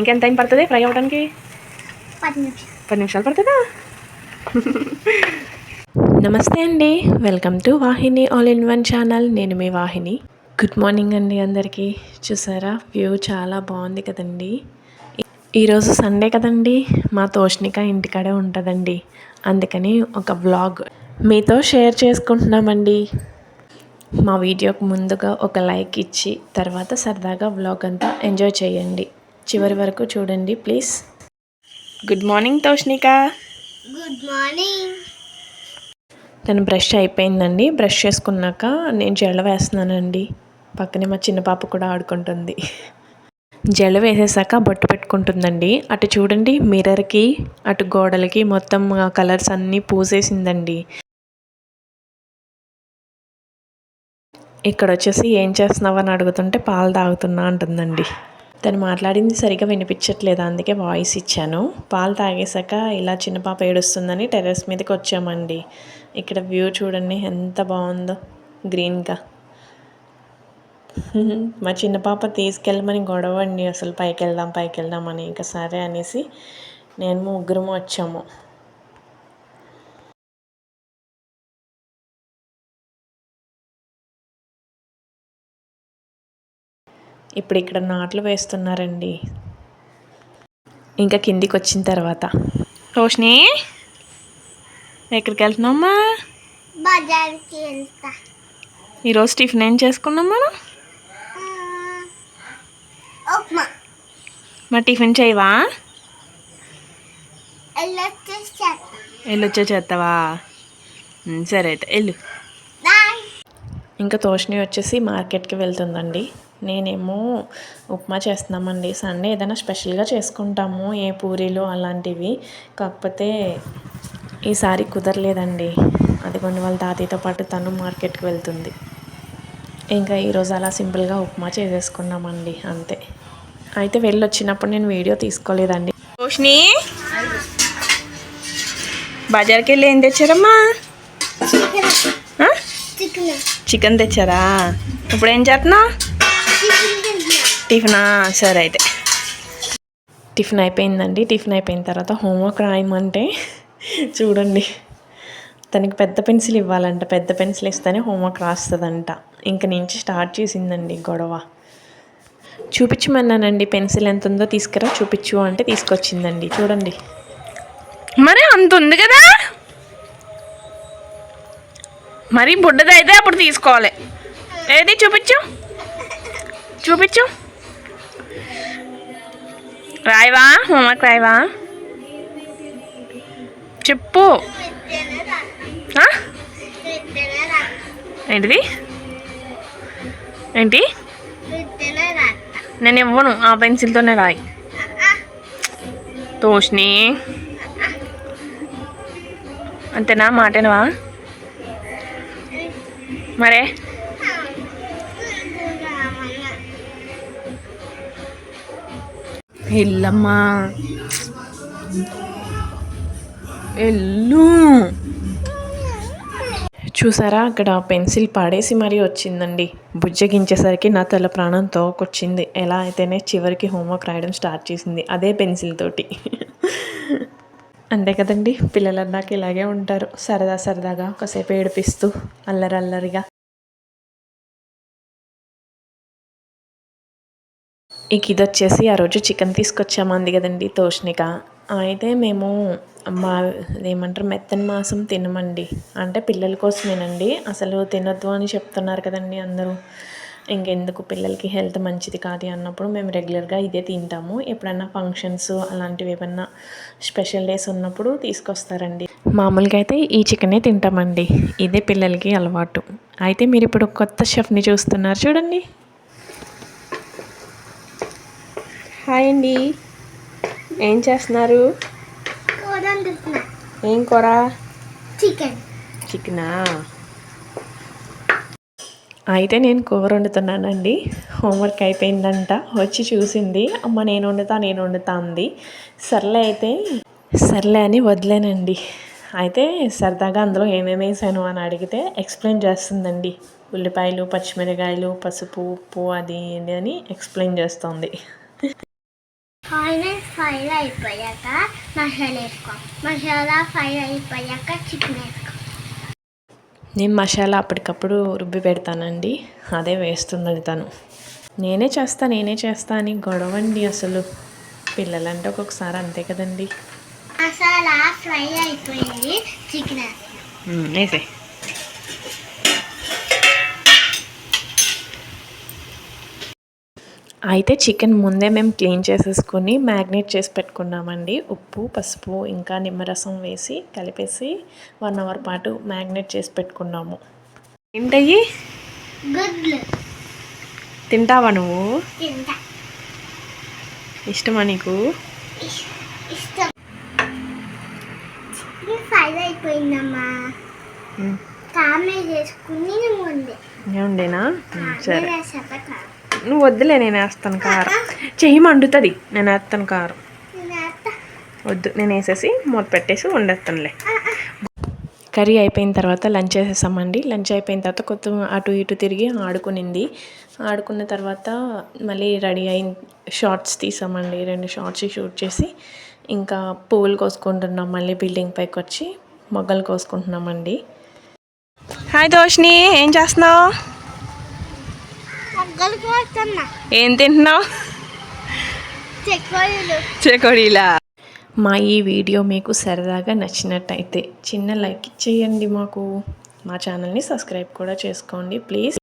ఇంకెంత టైం పడుతుంది ఫ్రై అవ్వడానికి పది నిమిషాలు పడుతుందా నమస్తే అండి welcome to Vahini all in one channel నేను మీ వాహిని. గుడ్ మార్నింగ్ అండి అందరికీ. చూసారా? వ్యూ చాలా బాగుంది కదండి. ఈరోజు సండే కదండి. మా తోష్నిక ఇంటికాడే ఉంటుందండి. అందుకని ఒక వ్లాగ్ మీతో షేర్ చేసుకుంటున్నామండి. మా వీడియోకి ముందుగా ఒక లైక్ ఇచ్చి తర్వాత సరదాగా వ్లాగ్ అంతా ఎంజాయ్ చేయండి. చివరి వరకు చూడండి please good morning Toshnika good morning తను బ్రష్ అయిపోయిందండి. బ్రష్ చేసుకున్నాక నేను జడ వేస్తున్నానండి. పక్కనే మా చిన్న పాప కూడా ఆడుకుంటుంది. జడ వేసేసాక బొట్టు పెట్టుకుంటుందండి. అటు చూడండి మిర్రర్కి అటు గోడలకి మొత్తం కలర్స్ అన్నీ పూసేసిందండి. ఇక్కడ వచ్చేసి ఏం చేస్తున్నావు అని అడుగుతుంటే పాలు తాగుతున్నా అంటుందండి. తను మాట్లాడింది సరిగా వినిపించట్లేదు అందుకే వాయిస్ ఇచ్చాను. పాలు తాగేశాక ఇలా చిన్న పాప ఏడుస్తుందని టెర్రస్ మీదకి వచ్చామండి. ఇక్కడ వ్యూ చూడండి ఎంత బాగుందో గ్రీన్గా. మా చిన్న పాప తీసుకెళ్ళమని గొడవ అండి అసలు పైకి వెళ్దాం పైకి వెళ్దామని ఇంకా సరే అనేసి నేను ముగ్గురం వచ్చాము. ఇప్పుడు ఇక్కడ నాట్లు వేస్తున్నారండి. ఇంకా కిందికి వచ్చిన తర్వాత. రోషిని ఎక్కడికి వెళ్తున్నామ్మా బజార్కి వెళ్తా. ఈరోజు టిఫిన్ ఏం చేసుకున్నాం మనం? మ్మ్. ఉప్మా. మరి టిఫిన్ చేయవా? వెళ్ళొచ్చే చేస్తావా? సరే అయితే వెళ్ళు ఇంకా తోషిని వచ్చేసి మార్కెట్కి వెళ్తుందండి. నేనేమో ఉప్మా చేస్తున్నామండి. సండే ఏదైనా స్పెషల్గా చేసుకుంటాము ఏ పూరీలు అలాంటివి. కాకపోతే ఈసారి కుదరలేదండి. అది కొన్ని వాళ్ళ తాతయ్యతో పాటు తను మార్కెట్కి వెళ్తుంది. ఇంకా ఈరోజు అలా సింపుల్గా ఉప్మా చేసేసుకున్నామండి అంతే. అయితే వెళ్ళి వచ్చినప్పుడు నేను వీడియో తీసుకోలేదండి. రోషిని బజార్కి వెళ్ళి ఏం తెచ్చారమ్మా? చికెన్. తెచ్చారా? ఇప్పుడు ఏం చేస్తున్నావు? టిఫినా? సరే అయితే. టిఫిన్ అయిపోయిందండి. టిఫిన్ అయిపోయిన తర్వాత హోంవర్క్ రాయమంటే చూడండి. తనకి పెద్ద పెన్సిల్ ఇవ్వాలంట. పెద్ద పెన్సిల్ ఇస్తేనే హోంవర్క్ రాస్తుందంట. ఇంక నుంచి స్టార్ట్ చేసిందండి గొడవ. చూపించమన్నానండి. పెన్సిల్ ఎంత ఉందో తీసుకురా చూపించు అంటే తీసుకొచ్చిందండి. చూడండి. మరి అంత ఉంది కదా? మరి బుడ్డదైతే అప్పుడు తీసుకోవాలి. ఏది చూపించు? చూపించు. రాయవా? హోంవర్క్ రాయవా? చెప్పు. ఏంటిది? ఏంటి? నేను ఇవ్వను. ఆ పెన్సిల్తోనే రాయి. తోషిని అంతేనా? మాటేనవా? మరే? ఎల్లమ్మా. ఎల్లు. చూసారా అక్కడ పెన్సిల్ పాడేసి మరీ వచ్చిందండి. బుజ్జగించేసరికి నా తల ప్రాణం తోకొచ్చింది. ఎలా అయితేనే చివరికి హోంవర్క్ రాయడం స్టార్ట్ చేసింది అదే పెన్సిల్ తోటి. అంతే కదండి పిల్లలు నాకు ఇలాగే ఉంటారు. సరదా సరదాగా ఒకసేపు ఏడిపిస్తూ అల్లరి ఇక ఇది వచ్చేసి ఆ రోజు చికెన్ తీసుకొచ్చాము అంది కదండి తోషణిక. అయితే మేము మా ఏమంటారు మెత్తని మాంసం తినమండి. అంటే పిల్లల కోసమేనండి. అసలు తినొద్దు అని చెప్తున్నారు కదండి అందరూ. ఇంకెందుకు పిల్లలకి హెల్త్ మంచిది కాదు అన్నప్పుడు మేము రెగ్యులర్గా ఇదే తింటాము. ఎప్పుడన్నా ఫంక్షన్స్ అలాంటివి ఏమన్నా స్పెషల్ డేస్ ఉన్నప్పుడు తీసుకొస్తారండి. మామూలుగా అయితే ఈ చికెనే తింటామండి. ఇదే పిల్లలకి అలవాటు. అయితే మీరు ఇప్పుడు కొత్త షెఫ్ని చూస్తున్నారు చూడండి. హాయ్ అండి. ఏం చేస్తున్నారు? ఏం కూర? చికెన్. చికెనా? అయితే నేను కూర వండుతున్నానండి. హోంవర్క్ అయిపోయిందంట. వచ్చి చూసింది. అమ్మ నేను వండుతా నేను వండుతా అంది. సర్లే అయితే. సర్లే అని వదిలేనండి. అయితే సరదాగా అందులో ఏమేమి వేసాను అని అడిగితే ఎక్స్ప్లెయిన్ చేస్తుందండి. ఉల్లిపాయలు పచ్చిమిరకాయలు పసుపు ఉప్పు అది అని ఎక్స్ప్లెయిన్ చేస్తుంది. ఆయిల్ ఫ్రై అయిపోయాక మసాలా వేసుకో మసాలా ఫ్రై అయిపోయాక చికెన్ వేసుకో నేను మసాలా అప్పటికప్పుడు రుబ్బి పెడతానండి అదే వేస్తుంది తను నేనే చేస్తా నేనే చేస్తా అని గొడవండి అసలు. పిల్లలంటే ఒక్కొక్కసారి అంతే కదండి. మసాలా ఫ్రై అయిపోయింది చికెన్ వేసే అయితే చికెన్ ముందే మేము క్లీన్ చేసేసుకొని మ్యాగ్నేట్ చేసి పెట్టుకున్నామండి. ఉప్పు పసుపు ఇంకా నిమ్మరసం వేసి కలిపేసి వన్ అవర్ పాటు మ్యాగ్నేట్ చేసి పెట్టుకున్నాము. ఏంటయ్యి? తింటావా నువ్వు? ఇష్టమా నీకు? అయిపోయిందమ్మా. కామే చేసుకుని ఏముండేనా? సరే. నువ్వు వద్దులే నేను వేస్తాను కారం. చెయ్యి మండుతుంది నేను వేస్తాను కారం. వద్దు నేను వేసేసి మూత పెట్టేసి వండేస్తానులే. కర్రీ అయిపోయిన తర్వాత లంచ్ చేసేసామండి. లంచ్ అయిపోయిన తర్వాత కొత్త అటు ఇటు తిరిగి ఆడుకునింది. ఆడుకున్న తర్వాత మళ్ళీ రెడీ అయిన షార్ట్స్ తీసామండి. రెండు షార్ట్స్ షూట్ చేసి ఇంకా పువ్వులు కోసుకుంటున్నాం. మళ్ళీ బిల్డింగ్ పైకి వచ్చి మొగ్గలు కోసుకుంటున్నామండి. హాయ్ దోష్ని ఏం చేస్తున్నావు? ఏం తింటున్నావు? చెకోడీలా మా ఈ వీడియో మీకు సరదాగా నచ్చినట్టయితే చిన్న లైక్ ఇచ్చేయండి మాకు. మా ఛానల్ని సబ్స్క్రైబ్ కూడా చేసుకోండి ప్లీజ్.